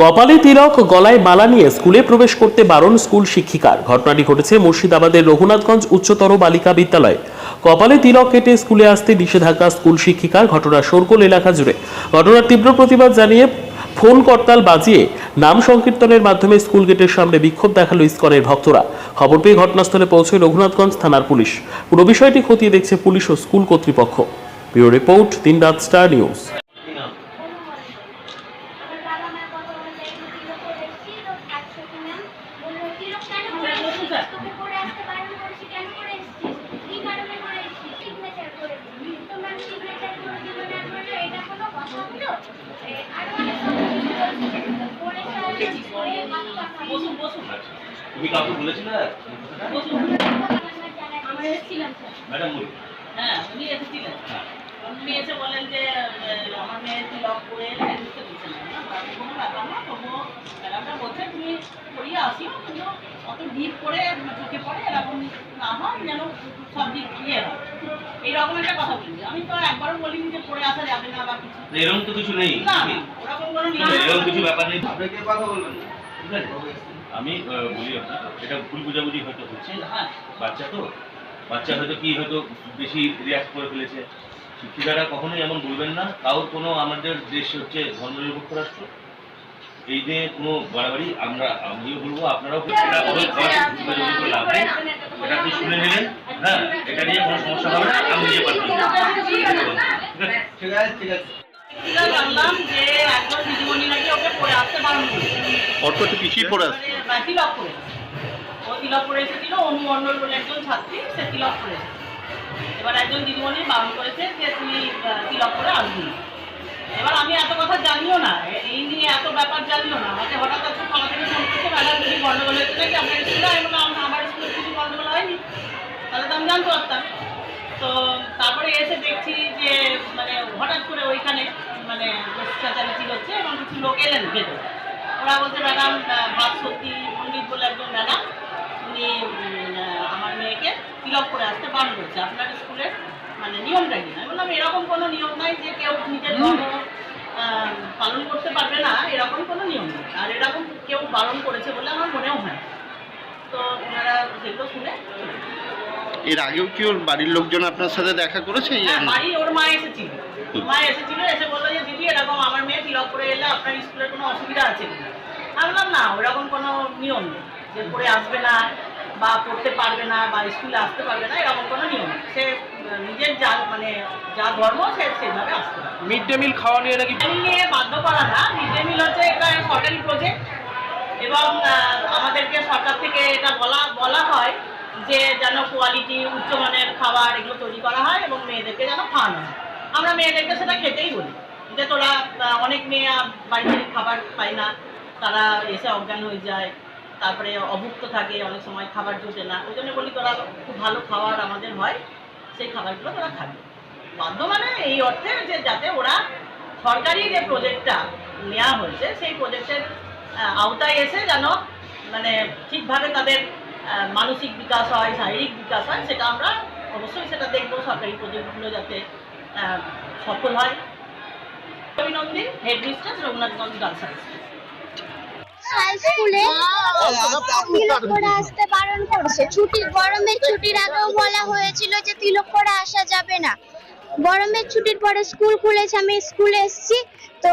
কপালে তিলক, গলায় মালা নিয়ে স্কুলে প্রবেশ করতে বারণ স্কুল শিক্ষিকার। ঘটনাটি ঘটেছে মুর্শিদাবাদের রঘুনাথগঞ্জ উচ্চতর বালিকা বিদ্যালয়ে। কপালে তিলক কেটে স্কুলে আসতে নিষেধাজ্ঞা স্কুল শিক্ষিকার, ঘটনা সরকোল এলাকা জুড়ে। ঘটনার তীব্র প্রতিবাদ জানিয়ে ফোন করতাল বাজিয়ে নাম সংকীর্তনের মাধ্যমে স্কুল গেটের সামনে বিক্ষোভ দেখাল ইস্কনের ভক্তরা। খবর পেয়ে ঘটনাস্থলে পৌঁছয় রঘুনাথগঞ্জ থানার পুলিশ। পুরো বিষয়টি খতিয়ে দেখছে পুলিশ ও স্কুল কর্তৃপক্ষ। ব্যুরো রিপোর্ট তিন রাত স্টার নিউজ। তুমি কাউকে বলেছিলে? আমরা এসেছিলাম ম্যাডাম হ্যাঁ উনি এসেছিলেন। উনি এসে বলেন যে আমার মেয়ে লক করে এনে দিচ্ছে না। না, কোনো ব্যাপার না তবুও ম্যাডামটা বলছে তুমি করিয়ে আসিও কিন্তু অত ভিড় করে চোখে পড়ে এরকম না হয় যেন সব দিক হয়। এইরকম একটা কথা বলি আমি তো একবারও বলিনি যে পড়ে আসা যাবে না বা কিছু। এরকম তো কিছু নেই। না না, ওরকম কোনো এরকম কিছু ব্যাপার নেই। কথা বলবেন? ঠিক আছে আমি বলি এটা ভুল বুঝাবুঝি হয়তো হচ্ছে হ্যাঁ বাচ্চা তো। বাচ্চা হয়তো কি হয়তো বেশি রিয়াক্ট করে ফেলেছে। শিক্ষিকারা কখনোই এমন বলবেন না কারোর কোনো আমাদের দেশ হচ্ছে ধর্মনিরপেক্ষ রাষ্ট্র। এই যে কোনো বাড়াবাড়ি আমরা আমিও বলব আপনারাও এটা অনেক লাভ নেই। এটা আপনি শুনে নিলেন হ্যাঁ এটা নিয়ে কোনো সমস্যা হবে না আমি নিয়ে পারব। ঠিক আছে। ঠিক আছে। জানলাম যে একজন দিদিমণি নাকি ওকে পড়ে আসতে বারণ অটো একটু পিছিয়ে পড়ে আসছে ও করে এসেছিল অনু মণ্ডল বলে একজন ছাত্রী সে এবার একজন দিদিমণি বারণ করেছে যে তুই আসবি এবার আমি এত কথা জানিও না এই নিয়ে এত ব্যাপার জানিও না। আমাকে হঠাৎ থানা থেকে ফোন করছে ম্যাডাম কিছু গন্ডগোল হয়েছে নাকি? আপনার স্কুলে আমি বললাম আমার স্কুলে কিছু গন্ডগোল হয়নি? তাহলে তো আমি জানতে পারতাম। তো তারপরে এসে দেখছি যে মানে হঠাৎ করে ওইখানে মানে চেঁচামেচি হচ্ছে এবং কিছু লোক এলেন ভেতরে। ওরা বলছে ম্যাডাম ভাত পণ্ডিত বলে একজন ম্যাডাম উনি আমার মেয়েকে তিলক করে আসতে বারণ করেছে। আপনার স্কুলের মানে নিয়মটা কি? আমি বললাম এরকম কোনো নিয়ম নাই যে কেউ নিজের ধর্ম পালন করতে পারবে না। এরকম কোনো নিয়ম নেই। আর এরকম কেউ বারণ করেছে বলে আমার মনেও হয় তো ওনারা সেগুলো শুনে এর আগেও কি ওর বাড়ির লোকজন আপনার সাথে দেখা করেছে হ্যাঁ, বাড়ি ওর মা এসেছিল। মা এসেছিল এসে বলল এরকম আমার মেয়ে তিলক করে এলে আপনার স্কুলের কোনো অসুবিধা আছে কিনা? আমি বললাম না ওরকম কোনো নিয়ম নেই যে পড়ে আসবে না বা পড়তে পারবে না বা স্কুলে আসতে পারবে না এরকম কোনো নিয়ম সে নিজের যা মানে যা ধর্ম সে সেভাবে আসতে পারে মিড ডে মিল খাওয়া নিয়ে নাকি নিয়ে বাধ্য করা না। মিড ডে মিল হচ্ছে এটা সরকারি প্রজেক্ট এবং আমাদেরকে সরকার থেকে এটা বলা বলা হয় যে যেন কোয়ালিটি উচ্চমানের খাবার এগুলো তৈরি করা হয় এবং মেয়েদেরকে যেন খাওয়ানো হয়। আমরা মেয়েদেরকে সেটা খেতেই বলি। যে তোরা অনেক মেয়ে আহ, বাড়ি থেকে খাবার পায় না তারা এসে অজ্ঞান হয়ে যায় তারপরে অভুক্ত থাকে অনেক সময় খাবার জোটে না। ওই জন্য বলি তোরা খুব ভালো খাবার আমাদের হয় সেই খাবারগুলো তোরা খাবি। বাধ্য মানে এই অর্থে যে যাতে ওরা সরকারি যে প্রজেক্টটা নেওয়া হয়েছে সেই প্রজেক্টের আওতায় এসে যেন মানে ঠিকভাবে তাদের মানসিক বিকাশ হয় শারীরিক বিকাশ হয় সেটা আমরা অবশ্যই সেটা দেখব সরকারি প্রজেক্টগুলো যাতে সফল হয়। অভিনন্দন headmistress Raghunathganj girls high স্কুলে তিলক করে আসতে বারণ করছে ছুটি গরমের ছুটির আগেও বলা হয়েছিল যে তিলক করে আসা যাবে না। গরমের ছুটির পরে স্কুল খুলেছে আমি স্কুলে এসেছি। তো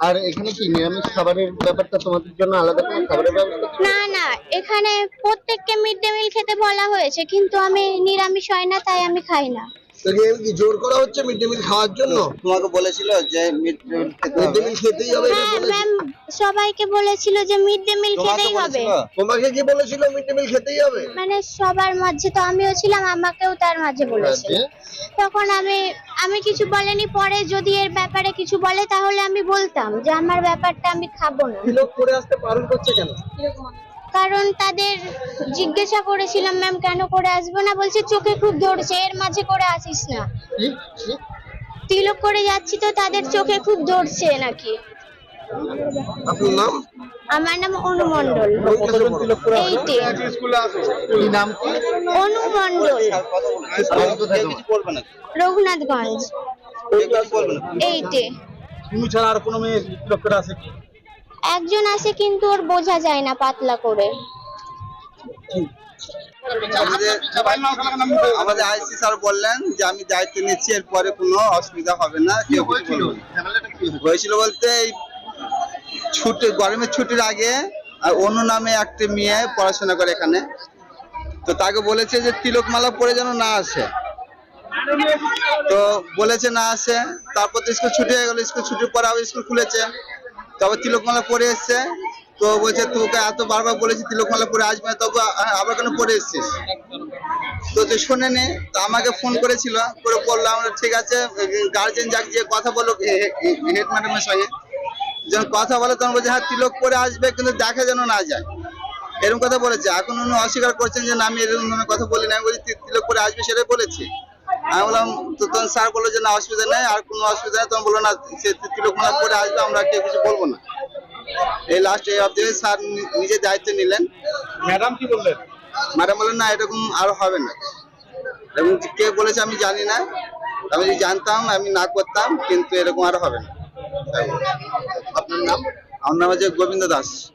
আর এখানে কি নিরামিষ খাবারের ব্যাপারটা তোমাদের জন্য আলাদা করে খাবারের ব্যবস্থা না না, এখানে প্রত্যেককে মিড ডে মিল খেতে বলা হয়েছে, কিন্তু আমি নিরামিষ হয় না, তাই আমি খাই না। কি জোর করা হচ্ছে মিড ডে মিল খাওয়ার জন্য? তোমাকে বলেছিল যে মিড ডে মিল খেতেই হবে এটা হ্যাঁ। ম্যাম সবাইকে বলেছিল যে মিড ডে মিল খেতেই হবে। তোমাকে কি বলেছিল মিড ডে মিল খেতেই হবে? মানে সবার মাঝে তো আমিও ছিলাম আমাকেও তার মাঝে বলেছে দিয়ে? তখন আমি আমি কিছু বলেনি পরে যদি এর ব্যাপারে কিছু বলে তাহলে আমি বলতাম যে আমার ব্যাপারটা আমি খাব না। তিলক করে আসতে বারণ করছে কেন? কারণ তাদের জিজ্ঞাসা করেছিলাম ম্যাম কেন করে আসব না? বলছে চোখে খুব ধরছে এর মাঝে করে আসিস না? তিলক করে যাচ্ছি তো তাদের চোখে খুব ধরছে নাকি। আপনার নাম? আমার নাম? এইটে। নাম কি? রঘুনাথগঞ্জ। এইটে। তুমি ছাড়া আর কোনো মেয়ে তিলক করে আসে কি? একজন আসে কিন্তু ওর বোঝা যায় না পাতলা করে। আমাদের আইসি স্যার বললেন যে আমি দায়িত্ব নিচ্ছি, এরপরে কোনো অসুবিধা হবে না? হয়েছিল বলতে এই ছুটি গরমের ছুটির আগে, আর অন্য নামে একটা মেয়ে পড়াশোনা করে এখানে। তো তাকে বলেছে যে তিলকমালা পরে যেন না আসে। তো বলেছে না আসে, তারপর তো স্কুল ছুটি হয়ে গেল, স্কুল ছুটির পরে আবার স্কুল খুলেছে। তবে তিলকমালা পরে এসছে। তো বলছে, তোকে এত বারবার বলেছি তিলকমালা পরে আসবে না, তবে আবার কেন পরে এসছিস? তো তুই শোনেনি তো আমাকে ফোন করেছিল, করে বললাম ঠিক আছে গার্জেন যাক, যে কথা বলো হেড ম্যাডামের সঙ্গে। যখন কথা বলে, তখন বলছে হ্যাঁ তিলক পরে আসবে, কিন্তু দেখা যেন না যায়। এরকম কথা বলেছে। এখন উনি অস্বীকার করছেন যে, না, আমি এরকম ধরনের কথা বলি না আমি বলছি তিলক পরে আসবে সেটাই বলেছি। আমি বললাম তো তখন স্যার বলল যে না অসুবিধা নেই আর কোনো অসুবিধা নেই। তখন বলল না সে তিলক মালা পরে আসবে আমরা কেউ কিছু বলব না। এই লাস্ট এই অব্দি স্যার নি- নিজে দায়িত্ব নিলেন। ম্যাডাম কি বললেন? ম্যাডাম বললেন না এরকম আর হবে না। এবং কে বলেছে আমি জানি না। আমি যদি জানতাম আমি না করতাম কিন্তু এরকম আর হবে না। আপনার নাম? আমার নাম হচ্ছে গোবিন্দ দাস।